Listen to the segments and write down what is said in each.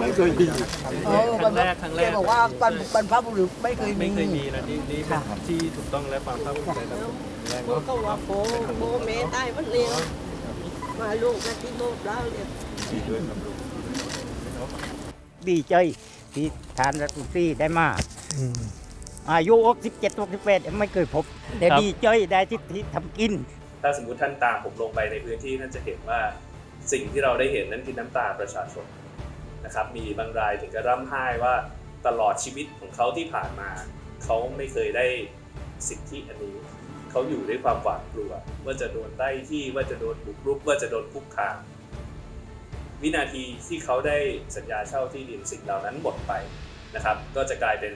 ไม่เคยมีเออครั้งแรกครั้งแรกแกบอกว่าบรรบรรพบุรุษไม่เคยมี ไม่เคยมีนะนี่นี่เป็นที่ถูกต้องและความภาคภูมิใจของผมแรกโบเนาะก็ว่าโบโบเมตายมันเลี้ยงมาลูกนะที่โบแล้วเนี่ยดีด้วยครับลูกดีใจที่ทานรัฐมนตรีได้มาอายุ67 68ไม่เคยพบ แต่ดีใจได้ที่ที่ทำกิน ถ้าสมมติท่านตามผมลงไปในพื้นที่ท่านจะเห็นว่าสิ่งที่เราได้เห็นนั้นคือน้ำตาประชาชน นะครับมีบางรายถึงกับร่ำไห้ว่าตลอดชีวิตของเขาที่ผ่านมา เขาไม่เคยได้สิทธิอันนี้ เขาอยู่ด้วยความหวาดกลัว ว่าจะโดนไล่ที่ว่าจะโดนบุกรุก ว่าจะโดนคุกคามวินาทีที่เขาได้สัญญาเช่าที่ดินสิ่งเหล่านั้นหมดไปนะครับ ก็จะกลายเป็น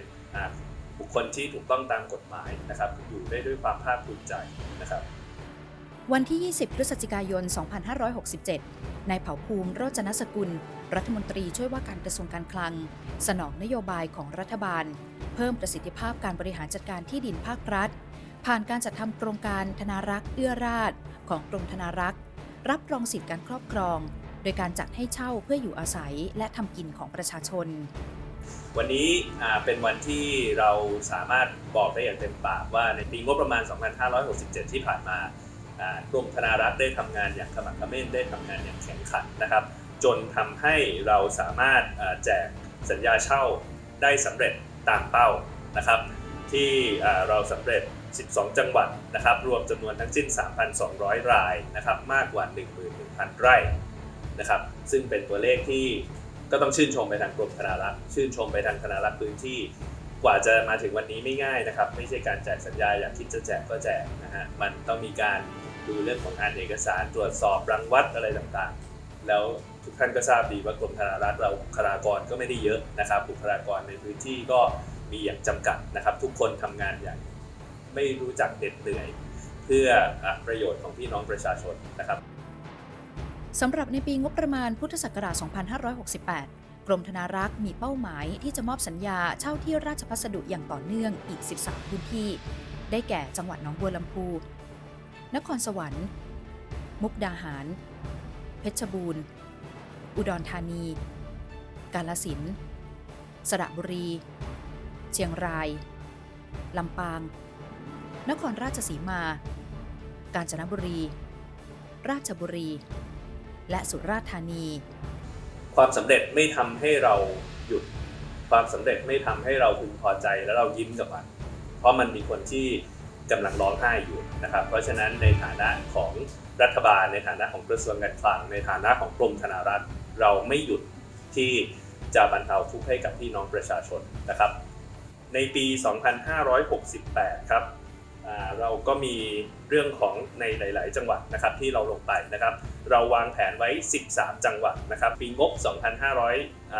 บุคคลที่ถูกต้องตามกฎหมายนะครับ อยู่ได้ด้วยความภาคภูมิใจนะครับ วันที่ 20 พฤศจิกายน 2567 นายเผ่าภูมิโรจนสกุล รัฐมนตรีช่วยว่าการกระทรวงการคลัง สนองนโยบายของรัฐบาล เพิ่มประสิทธิภาพการบริหารจัดการที่ดินภาครัฐ ผ่านการจัดทำโครงการธนารักษ์เอื้อราชของกรมธนารักษ์ รับรองสิทธิการครอบครอง โดยการจัดให้เช่าเพื่ออยู่อาศัยและทำกินของประชาชน วันนี้เป็นวันที่เราสามารถบอกได้อย่างเต็มปากว่าในปีงบประมาณ 2567 ที่ผ่านมา กรมธนารักษ์ได้ทำงานอย่างขมักเขม้นได้ทำงานอย่างแข็งขันนะครับ จนทำให้เราสามารถแจกสัญญาเช่าได้สำเร็จตามเป้านะครับ ที่เราสำเร็จ 12 จังหวัดนะครับ รวมจำนวนทั้งสิ้น 3,200 รายนะครับ มากกว่า 11,000 ไร่นะครับ ซึ่งเป็นตัวเลขที่ก็ต้องชื่นชมไปทางกรมธนารักษ์ชื่นชมไปทางธนารักษ์พื้นที่ กว่าจะมาถึงวันนี้ไม่ง่ายนะครับ ไม่ใช่การแจกสัญญาอยากคิดจะแจกก็แจกนะฮะมันต้องมีการดูเรื่องของอ่านเอกสารตรวจสอบรังวัดอะไรต่างๆ แล้วทุกท่านก็ทราบดีว่ากรมธนารักษ์เราบุคลากรก็ไม่ได้เยอะนะครับ บุคลากรในพื้นที่ก็มีอย่างจำกัดนะครับ ทุกคนทำงานอย่างไม่รู้จักเหน็ดเหนื่อย เพื่อประโยชน์ของพี่น้องประชาชนนะครับสำหรับในปีงบประมาณพุทธศักราช 2568 กรมธนารักษ์มีเป้าหมายที่จะมอบสัญญาเช่าที่ราชพัสดุอย่างต่อเนื่องอีก 13 พื้นที่ ได้แก่จังหวัดหนองบัวลำพู นครสวรรค์ มุกดาหาร เพชรบูรณ์ อุดรธานี กาลสิน สระบุรี เชียงราย ลำปาง นครราชสีมา กาญจนบุรี ราชบุรี และสุราษฎร์ธานี ความสำเร็จไม่ทำให้เราหยุด ความสำเร็จไม่ทำให้เราพึงพอใจแล้วเรายิ้มกับมัน เพราะมันมีคนที่กำลังร้องไห้อยู่นะครับ เพราะฉะนั้นในฐานะของรัฐบาล ในฐานะของกระทรวงการคลัง ในฐานะของกรมธนารักษ์เราไม่หยุดที่จะบรรเทาทุกข์ให้กับพี่น้องประชาชนนะครับ ในปี 2568 ครับ เราก็มีเรื่องของในหลาย ๆ จังหวัดนะครับที่เราลงไปนะครับ เราวางแผนไว้ 13 จังหวัดนะครับ ปีงบ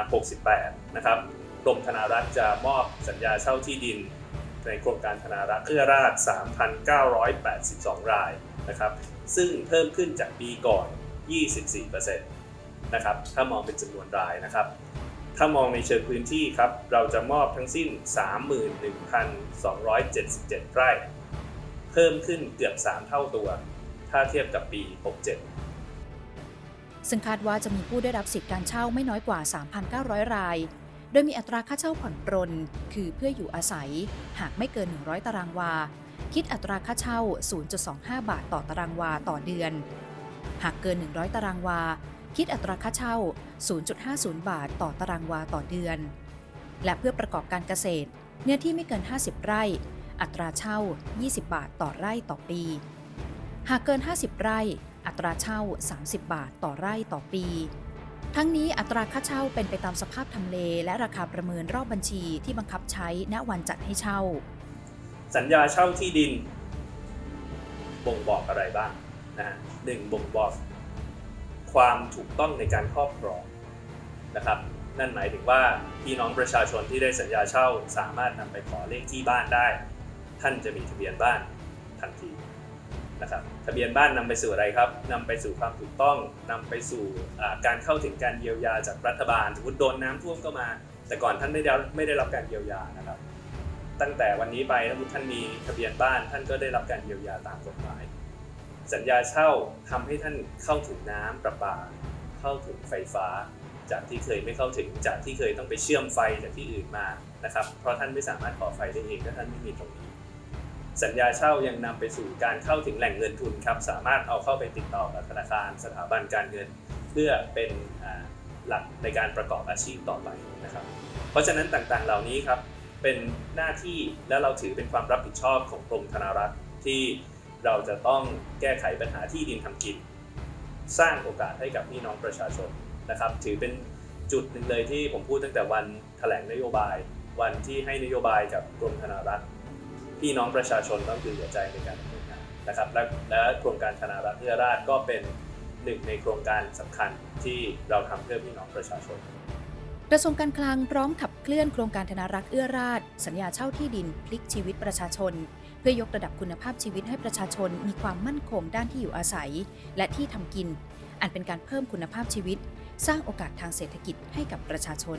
2568 นะครับกรมธนารักษ์จะมอบสัญญาเช่าที่ดิน ในโครงการธนารักษ์เพื่อราช 3,982 รายนะครับ ซึ่งเพิ่มขึ้นจากปีก่อน 24%นะครับถ้ามองเป็นจำนวนรายนะครับถ้ามองในเชิงพื้นที่ครับ เราจะมอบทั้งสิ้น 31,277 ไร่ เพิ่มขึ้นเกือบ 3 เท่าตัว ถ้าเทียบกับปี 67 ซึ่งคาดว่าจะมีผู้ได้รับสิทธิการเช่าไม่น้อยกว่า 3,900 ราย โดยมีอัตราค่าเช่าผ่อนปรน คือเพื่ออยู่อาศัย หากไม่เกิน 100 ตารางวา คิดอัตราค่าเช่า 0.25 บาทต่อตารางวาต่อเดือน หากเกิน 100 ตารางวา คิดอัตราค่าเช่า 0.50 บาทต่อตารางวาต่อเดือน และเพื่อประกอบการเกษตร เนื้อที่ไม่เกิน 50 ไร่ อัตราเช่า 20 บาทต่อไร่ต่อปี หากเกิน 50 ไร่ อัตราเช่า 30 บาทต่อไร่ต่อปี ทั้งนี้อัตราค่าเช่าเป็นไปตามสภาพทำเล และราคาประเมินรอบบัญชีที่บังคับใช้ณวันจัดให้เช่า สัญญาเช่าที่ดิน บ่งบอกอะไรบ้างนะหนึ่งบ่งบอกความถูกต้องในการครอบครองนะครับนั่นหมายถึงว่าพี่น้องประชาชนที่ได้สัญญาเช่าสามารถนำไปขอเลขที่บ้านได้ ท่านจะมีทะเบียนบ้านทันทีนะครับทะเบียนบ้านนำไปสู่อะไรครับนำไปสู่ความถูกต้องนำไปสู่การเข้าถึงการเยียวยาจากรัฐบาลสมมติโดนน้ำท่วมก็มา แต่ก่อนท่านไม่ได้ไม่ได้รับการเยียวยานะครับ ตั้งแต่วันนี้ไปถ้าท่านมีทะเบียนบ้าน ท่านก็ได้รับการเยียวยาตามกฎหมาย สัญญาเช่าทำให้ท่านเข้าถึงน้ำประปา เข้าถึงไฟฟ้า จากที่เคยไม่เข้าถึงจากที่เคยต้องไปเชื่อมไฟจากที่อื่นมานะครับ เพราะท่านไม่สามารถขอไฟได้เองถ้าท่านไม่มีตรงนี้ สัญญาเช่ายังนำไปสู่การเข้าถึงแหล่งเงินทุนครับสามารถเอาเข้าไปติดต่อกับธนาคารสถาบันการเงิน เพื่อเป็นหลักในการประกอบอาชีพต่อไปนะครับ เพราะฉะนั้นต่างๆเหล่านี้ครับเป็นหน้าที่และเราถือเป็นความรับผิดชอบของกรมธนารักษ์ที่เราจะต้องแก้ไขปัญหาที่ดินทำกิน สร้างโอกาสให้กับพี่น้องประชาชนนะครับ ถือเป็นจุดหนึ่งเลยที่ผมพูดตั้งแต่วันแถลงนโยบาย วันที่ให้นโยบายกับกรมธนารักษ์ พี่น้องประชาชนต้องคือหัวใจในการดำเนินงานนะครับและและโครงการธนารักษ์เพื่อราชก็เป็นหนึ่งในโครงการสำคัญที่เราทำเพื่อพี่น้องประชาชนกระทรวงการคลังพร้อมขับเคลื่อนโครงการธนารักษ์เอื้อราช สัญญาเช่าที่ดินพลิกชีวิตประชาชน เพื่อยกระดับคุณภาพชีวิตให้ประชาชนมีความมั่นคงด้านที่อยู่อาศัย และที่ทำกิน อันเป็นการเพิ่มคุณภาพชีวิต สร้างโอกาสทางเศรษฐกิจให้กับประชาชน